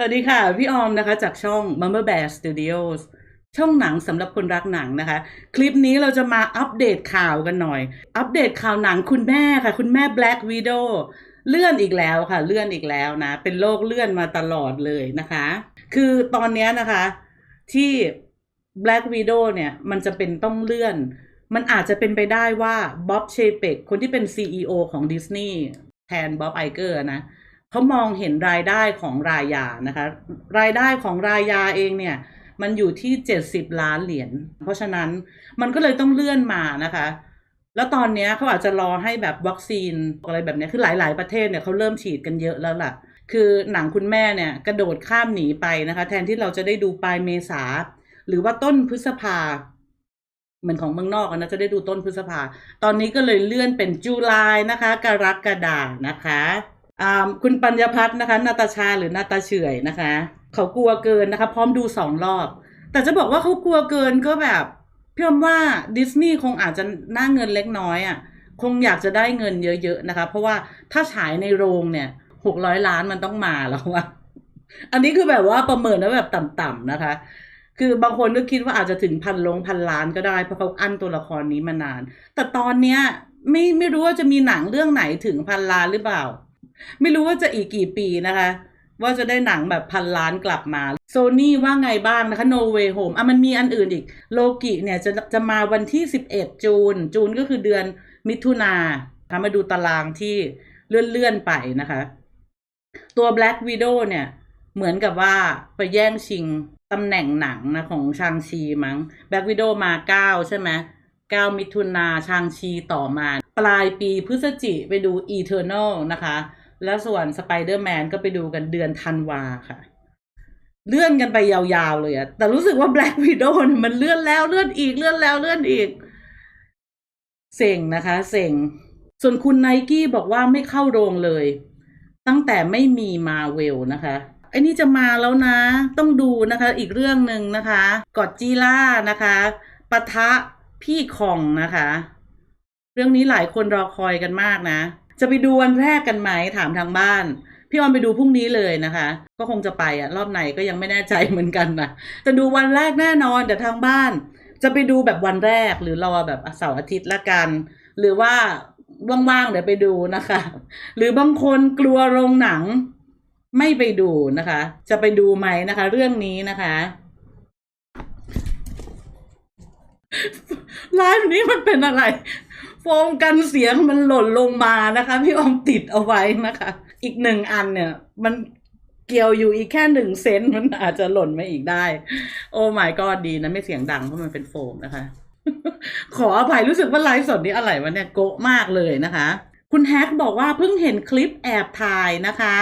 สวัสดีค่ะ พี่ออมนะคะ จากช่อง Mumber Bear Studios ช่องหนังสำหรับคนรักหนังนะคะ คลิปนี้เราจะมาอัปเดตข่าวกันหน่อย อัปเดตข่าวหนังคุณแม่ค่ะ คุณแม่ Black Widow เลื่อนอีกแล้วค่ะ เลื่อนอีกแล้วนะ เป็นโรคเลื่อนมาตลอดเลยนะคะ คือตอนนี้นะคะ ที่ Black Widow เนี่ยมันจะเป็นต้องเลื่อน มันอาจจะเป็นไปได้ว่าบ๊อบเชเปกคนที่เป็น CEO ของดิสนีย์แทนบ๊อบไอเกอร์นะ เขามองเห็นรายได้ของรายานะคะ รายได้ของรายาเองเนี่ย มันอยู่ที่ 70 ล้านเหรียญเพราะฉะนั้นมันก็เลยต้องเลื่อนมานะคะแล้วตอนนี้เขาอาจจะรอให้แบบวัคซีนอะไรแบบนี้คือหลาย ๆ ประเทศเนี่ยเขาเริ่มฉีดกันเยอะแล้วล่ะ คือหนังคุณแม่เนี่ยกระโดดข้ามหนีไปนะคะ แทนที่เราจะได้ดูปลายเมษา หรือว่าต้นพฤษภา เหมือนของเมืองนอกนะจะได้ดูต้นพฤษภา ตอนนี้ก็เลยเลื่อนเป็นจุลายนะคะ กรกฎานะคะ คุณปัญญพัฒน์นะคะ นาตาชาหรือนาตาเฉยนะคะ เขากลัวเกินนะคะ พร้อมดูสองรอบ แต่จะบอกว่าเขากลัวเกินก็แบบเพี่อมว่าดิสนีย์คงอาจจะหน้าเงินเล็กน้อยอะ่ะ คงอยากจะได้เงินเยอะๆนะคะ เพราะว่าถ้าฉายในโรงเนี่ยหกร้อยล้านมันต้องมาแล้วอะอันนี้คือแบบว่าประเมินแล้วแบบต่ำๆนะคะ คือบางคนก็คิดว่าอาจจะถึงพันลงพันล้านก็ได้เพราะเขาอั้นตัวละครนี้มานาน แต่ตอนเนี้ยไม่ไม่รู้ว่าจะมีหนังเรื่องไหนถึงพันล้านหรือเปล่า ไม่รู้ว่าจะอีกกี่ปีนะคะ ว่าจะได้หนังแบบพันล้านกลับมาโซนี่ว่าไงบ้างนะคะ No Way Home อะมันมีอันอื่นอีก โลกิเนี่ยจะจะมาวันที่ 11 จูน จูนก็คือเดือนมิถุนาค่ะมาดูตารางที่เลื่อนเลื่อนๆไปนะคะ ตัว Black Widow เนี่ย เหมือนกับว่าไปแย่งชิงตำแหน่งหนังนะของชางชีมั้ง Black Widow มาเก้าใช่ไหมเก้ามิถุนาชางชีต่อมา ปลายปีพฤศจิไปดู Eternal นะคะ แล้วส่วน Spider-Man ก็ไปดูกันเดือนธันวาค่ะ เลื่อนกันไปยาวๆเลยอะแต่รู้สึกว่า Black Widow เนี่ยมันเลื่อนแล้วเลื่อนอีกเลื่อนแล้วเลื่อนอีกเซ็งนะคะเซ็งส่วนคุณไนกี้บอกว่าไม่เข้าโรงเลย ตั้งแต่ไม่มีมาเวลนะคะไอ้นี่จะมาแล้วนะ ต้องดูนะคะ อีกเรื่องหนึ่งนะคะกอดจีล่านะคะปะทะพี่คองนะคะ เรื่องนี้หลายคนรอคอยกันมากนะ จะไปดูวันแรกกันไหมถามทางบ้าน พี่ออนไปดูพรุ่งนี้เลยนะคะ ก็คงจะไปอะรอบไหนก็ยังไม่แน่ใจเหมือนกันนะจะดูวันแรกแน่นอนแต่ทางบ้าน จะไปดูแบบวันแรกหรือรอแบบเสาร์อาทิตย์ละกัน หรือว่าว่างๆเดี๋ยวไปดูนะคะ หรือบางคนกลัวโรงหนังไม่ไปดูนะคะ จะไปดูไหมนะคะ เรื่องนี้นะคะ ไลฟ์นี้มันเป็นอะไร โฟมกันเสียงมันหล่นลงมานะคะ พี่ออมติดเอาไว้นะคะ อีกหนึ่งอันเนี่ย มันเกี่ยวอยู่อีกแค่หนึ่งเซนมันอาจจะหล่นมาอีกได้ โอ้ my god ดีนะ ไม่เสียงดังเพราะมันเป็นโฟมนะคะ ขออภัยรู้สึกว่าไลฟ์สดนี้อะไรวะเนี่ยโกะมากเลยนะคะ คุณแฮกบอกว่าเพิ่งเห็นคลิปแอบถ่ายนะคะ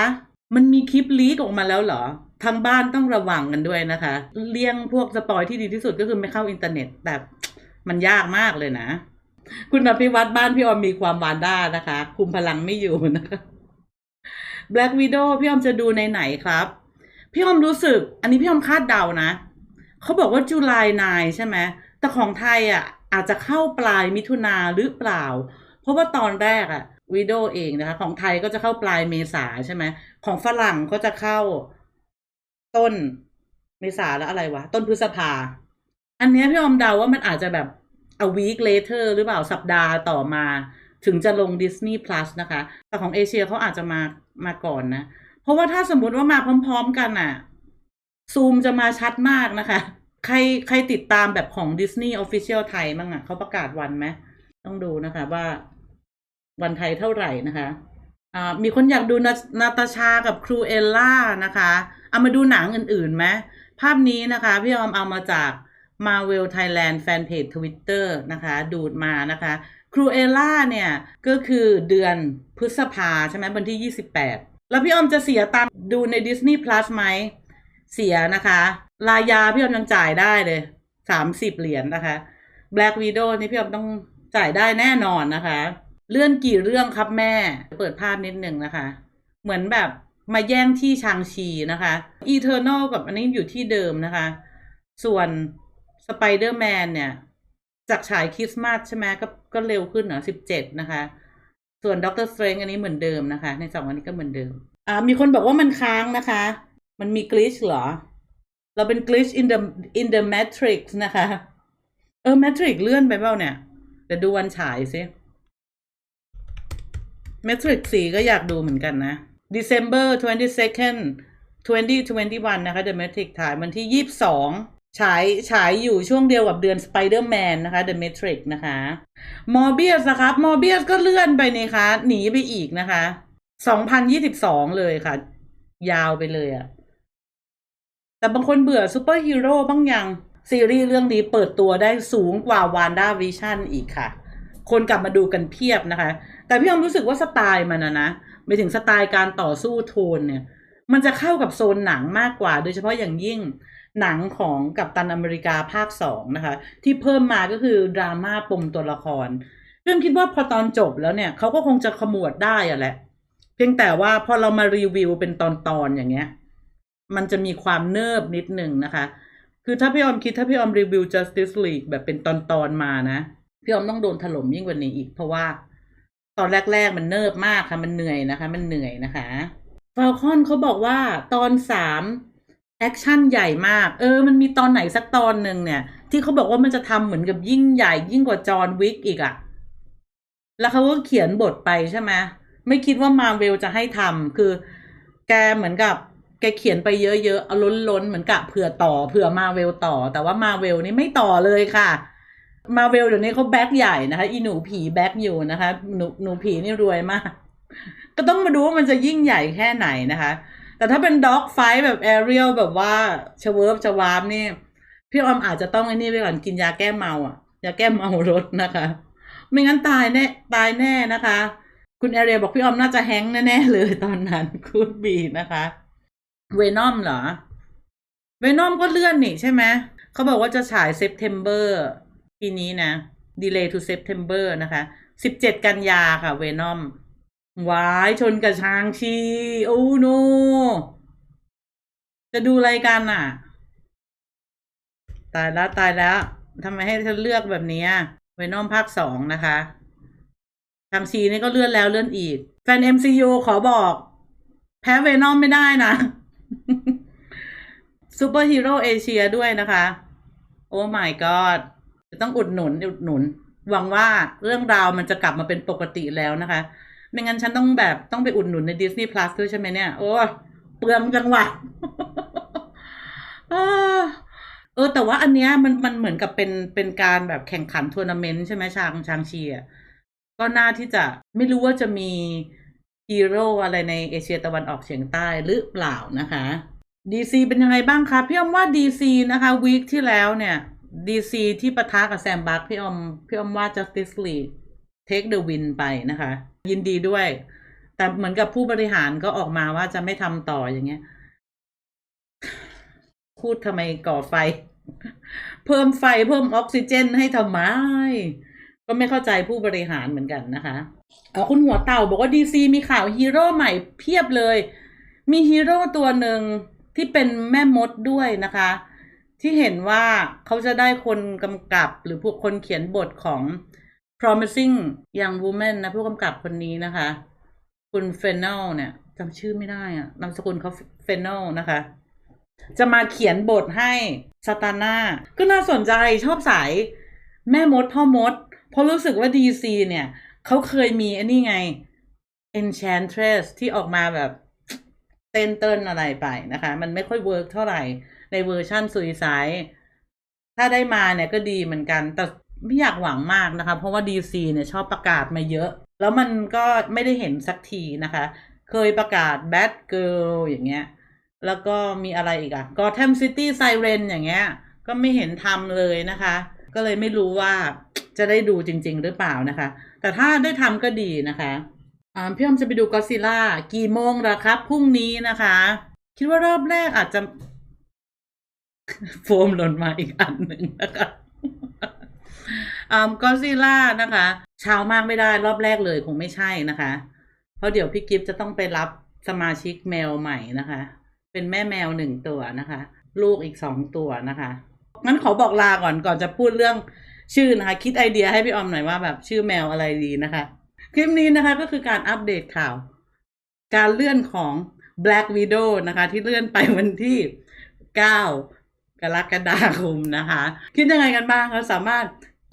มันมีคลิปลีกออกมาแล้วเหรอ ทางบ้านต้องระวังกันด้วยนะคะ เลี่ยงพวกสปอยที่ดีที่สุดก็คือไม่เข้าอินเทอร์เน็ตแต่มันยากมากเลยนะ คุณอภิวัตบ้านพี่ออมมีความวานด้านะคะ คุมพลังไม่อยู่นะคะ Black Widow พี่ออมจะดูในไหนครับ พี่ออมรู้สึก อันนี้พี่ออมคาดเดานะ เขาบอกว่าจุลายนายใช่ไหมแต่ของไทยอะ อาจจะเข้าปลายมิถุนาหรือเปล่า เพราะว่าตอนแรกอะวิดีโอเองนะคะ ของไทยก็จะเข้าปลายเมษาใช่ไหมของฝรั่งก็จะเข้า ต้นเมษาแล้วอะไรวะ ต้นพฤษภา อันนี้พี่ออมเดาว่ามันอาจจะแบบ a week later หรือเปล่าสัปดาห์ต่อมา ถึงจะลง Disney Plus นะคะ แต่ของเอเชียเขาอาจจะมามาก่อนนะ เพราะว่าถ้าสมมุติว่ามาพร้อมๆกันอะซูมจะมาชัดมากนะคะ ใครใครติดตามแบบของ Disney Official ไทยบ้งอะเขาประกาศวันไหมต้องดูนะคะว่าวันไทยเท่าไหร่นะคะอ่ามีคนอยากดูนานาตาชากับครูเอลล่านะคะ เอามาดูหนังอื่นๆไหมภาพนี้นะคะ พี่ออมเอามาจาก Marvel Thailand Fanpage Twitter นะคะ ดูดมานะคะครูเอล่าเนี่ยก็คือเดือนพฤษภาใช่ไหมวันที่ 28 แล้วพี่ออมจะเสียตังค์ดูใน Disney Plus ไหม เสียนะคะรายาพี่ออมยังจ่ายได้เลยสามสิบเหรียญนะคะ Black Widow นี่พี่ออมต้องจ่ายได้แน่นอนนะคะ เลื่อนกี่เรื่องครับแม่ เปิดภาพนิดหนึ่งนะคะ เหมือนแบบ มาแย่งที่ชางชีนะคะ Eternal กับอันนี้อยู่ที่เดิมนะคะ ส่วน Spider-Man เนี่ย จากฉายคริสต์มาสใช่ไหมก็ก็เร็วขึ้นเหรอสิบเจ็ดนะคะ ส่วนด็อกเตอร์สเตรนอันนี้เหมือนเดิมนะคะ ในสองอันนี้ก็เหมือนเดิม อ่า มีคนบอกว่ามันค้างนะคะ มันมี glitch เหรอ เราเป็น glitch in the in the matrix นะคะ เออ matrix เลื่อนไปเปล่าเนี่ยเดี๋ยวดูวันฉายสิ matrix 4ก็อยากดูเหมือนกันนะ December 22nd 2021 นะคะ The Matrix ถ่ายวันที่ 22 ฉายฉายอยู่ช่วงเดียวกับเดือน Spider-Man นะคะ The Matrix นะคะ Morbius นะครับ Morbius ก็เลื่อนไปนี่คะ หนีไปอีกนะคะ 2022 เลยค่ะ ยาวไปเลยอะแต่บางคนเบื่อซูเปอร์ฮีโร่บ้างยัง ซีรีส์เรื่องนี้เปิดตัวได้สูงกว่าวานด้าวิชั่นอีกค่ะ คนกลับมาดูกันเพียบนะคะ แต่พี่ยอมรู้สึกว่าสไตล์มันนะนะ ไปถึงสไตล์การต่อสู้โทนเนี่ย มันจะเข้ากับโซนหนังมากกว่า โดยเฉพาะอย่างยิ่งหนังของกัปตันอเมริกาภาคสองนะคะ ที่เพิ่มมาก็คือดราม่าปมตัวละครเรื่องคิดว่าพอตอนจบแล้วเนี่ยเขาก็คงจะขมวดได้อะแหละ เพียงแต่ว่าพอเรามารีวิวเป็นตอนๆอย่างเงี้ย มันจะมีความเนิบนิดหนึ่งนะคะ คือถ้าพี่ออมคิดถ้าพี่ออมรีวิว Justice League แบบเป็นตอนๆมานะ พี่ออมต้องโดนถล่มยิ่งกว่านี้อีกเพราะว่า ตอนแรก ๆ มันเนิบมากค่ะ มันเหนื่อยนะคะ มันเหนื่อยนะคะฟ a l คอนเขาบอกว่าตอนสามแอคชั่นใหญ่มาก เออ มันมีตอนไหนสักตอนหนึ่งเนี่ย ที่เขาบอกว่ามันจะทำเหมือนกับยิ่งใหญ่ยิ่งกว่าจอห์นวิกอีกอะแล้วเขาก็เขียนบทไปใช่ไหมไม่คิดว่ามาเวลจะให้ทำคือ แกเหมือนกับ แกเขียนไปเยอะๆเอาล้นๆ เหมือนกับเผื่อต่อเผื่อมาเวลต่อ แต่ว่ามาเวลนี่ไม่ต่อเลยค่ะ มาเวลเดี๋ยวนี้เขาแบ็คใหญ่นะคะ อีหนูผีแบ็คอยู่นะคะ หนูหนูผีนี่รวยมาก ก็ต้องมาดูว่ามันจะยิ่งใหญ่แค่ไหนนะคะ แต่ถ้าเป็นด็อกไฟแบบแอเรียลแบบว่าเชเวิร์ฟชวามนี่ พี่ออมอาจจะต้องไอ้นี่ไปก่อนกินยาแก้เมาอะยาแก้เมารถนะคะ ไม่งั้นตายแน่ตายแน่นะคะ คุณแอเรียบอกพี่ออมน่าจะแฮงก์แน่ๆเลยตอนนั้นคุณบีนะคะเวนอมเหรอเวนอมก็เลื่อนนี่ใช่ไหมเขาบอกว่าจะฉายเซปเทมเบอร์ ปีนี้นะ delay to September นะคะ17กันยาค่ะเวนอมวายชนกับชางชี โอ้โน จะดูอะไรกันอะ ตายแล้วตายแล้วทำไมให้เธอเลือกแบบนี้เวนอมภาคสองนะคะชางชีนี่ก็เลื่อนแล้วเลื่อนอีก แฟน MCU ขอบอก แพ้เวนอมไม่ได้นะซูเปอร์ฮีโร่เอเชียด้วยนะคะ โอ้ my god ต้องอุดหนุนอุดหนุน หวังว่าเรื่องราวมันจะกลับมาเป็นปกติแล้วนะคะ ไม่งั้นฉันต้องแบบต้องไปอุดหนุนใน Disney Plus ด้วยใช่ไหมเนี่ย โอ้เปลืองจังหวะเออแต่ว่าอันเนี้ยมันมันเหมือนกับเป็นเป็นการแบบแข่งขันทัวร์นาเมนต์ใช่ไหมชางชางเชียร์ก็น่าที่จะไม่รู้ว่าจะมีฮีโร่อะไรในเอเชียตะวันออกเฉียงใต้หรือเปล่านะคะ DC เป็นยังไงบ้างคะพี่ออมว่า DC นะคะวีคที่แล้วเนี่ย DC ที่ปะทะกับแซมบัคพี่อมพี่ออมว่า Justice League take the win ไปนะคะ ยินดีด้วย แต่เหมือนกับผู้บริหารก็ออกมาว่าจะไม่ทำต่ออย่างเงี้ย พูดทำไมก่อไฟ เพิ่มไฟเพิ่มออกซิเจนให้ทำไม ก็ไม่เข้าใจผู้บริหารเหมือนกันนะคะเอาคุณหัวเต่าบอกว่าดีซีมีข่าวฮีโร่ใหม่เพียบเลย มีฮีโร่ตัวหนึ่งที่เป็นแม่มดด้วยนะคะ ที่เห็นว่าเขาจะได้คนกำกับหรือพวกคนเขียนบทของ promising young woman นะผู้กำกับคนนี้นะคะ คุณเฟนเนลเนี่ยจำชื่อไม่ได้อะนามสกุลเขาเฟนเนลนะคะ จะมาเขียนบทให้ซาตาน่าก็น่าสนใจชอบสายแม่มดพ่อมด เพราะรู้สึกว่าดีซีเนี่ยเขาเคยมีอันนี้ไง Enchantress ที่ออกมาแบบเต้นเต้นอะไรไปนะคะ มันไม่ค่อยเวิร์กเท่าไหร่ ในเวอร์ชั่นซุยไซถ้าได้มาเนี่ยก็ดีเหมือนกัน แต่ไม่อยากหวังมากนะคะ เพราะว่า DC เนี่ยชอบประกาศมาเยอะ แล้วมันก็ไม่ได้เห็นสักทีนะคะ เคยประกาศ Bad Girl อย่างเงี้ย แล้วก็มีอะไรอีกอะ Gotham City Siren อย่างเงี้ย ก็ไม่เห็นทำเลยนะคะ ก็เลยไม่รู้ว่าจะได้ดูจริง ๆ หรือเปล่านะคะ แต่ถ้าได้ทำก็ดีนะคะพี่ออมจะไปดูก็ซิล่ากี่โมงละครับพรุ่งนี้นะคะ คิดว่ารอบแรกอาจจะ โฟมหล่นมาอีกอันหนึ่งนะคะอ่าก็ซิล่านะคะเช้ามากไม่ได้รอบแรกเลยคงไม่ใช่นะคะ เพราะเดี๋ยวพี่กิฟต์จะต้องไปรับสมาชิกแมวใหม่นะคะ เป็นแม่แมวหนึ่งตัวนะคะ ลูกอีกสองตัวนะคะงั้นขอบอกลาก่อนก่อนจะพูดเรื่องชื่อนะคะ คิดไอเดียให้พี่ออมหน่อยว่าแบบชื่อแมวอะไรดีนะคะ คลิปนี้นะคะก็คือการอัปเดตข่าว การเลื่อนของ Black Widow นะคะ ที่เลื่อนไปวันที่ 9 กรกฎาคมนะคะ คิดยังไงกันบ้างคะสามารถ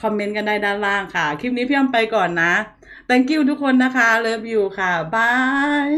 คอมเมนต์กันได้ด้านล่างค่ะ คลิปนี้พี่อ้ำไปก่อนนะ thank you ทุกคนนะคะ love you ค่ะบาย